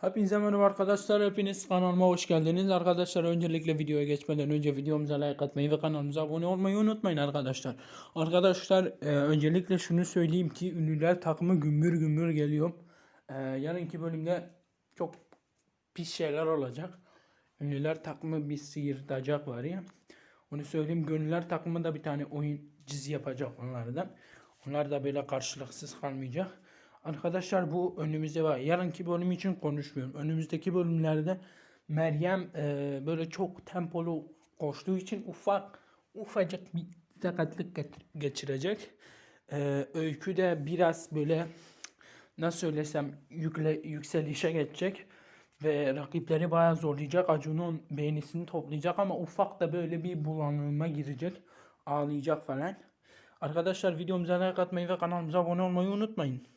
Hepinize merhaba arkadaşlar. Hepiniz kanalıma hoş geldiniz. Arkadaşlar öncelikle videoya geçmeden önce videomuza like atmayı ve kanalımıza abone olmayı unutmayın arkadaşlar. Arkadaşlar e, öncelikle şunu söyleyeyim ki ünlüler takımı gümbür gümbür geliyor. E, yarınki bölümde çok pis şeyler olacak. Ünlüler takımı bir sıyırtacak var ya. Onu söyleyeyim. Gönüller takımı da bir tane oyun dizi yapacak onlardan. Onlar da böyle karşılıksız kalmayacak. Arkadaşlar bu önümüzde var. Yarınki bölüm için konuşmuyorum. Önümüzdeki bölümlerde Meryem e, böyle çok tempolu koştuğu için ufak ufacık bir sakatlık geçirecek. E, öykü de biraz böyle nasıl söylesem yükle, yükselişe geçecek ve rakipleri bayağı zorlayacak. Acun'un beğenisini toplayacak ama ufak da böyle bir bulanıma girecek. Ağlayacak falan. Arkadaşlar videomuza like atmayı ve kanalımıza abone olmayı unutmayın.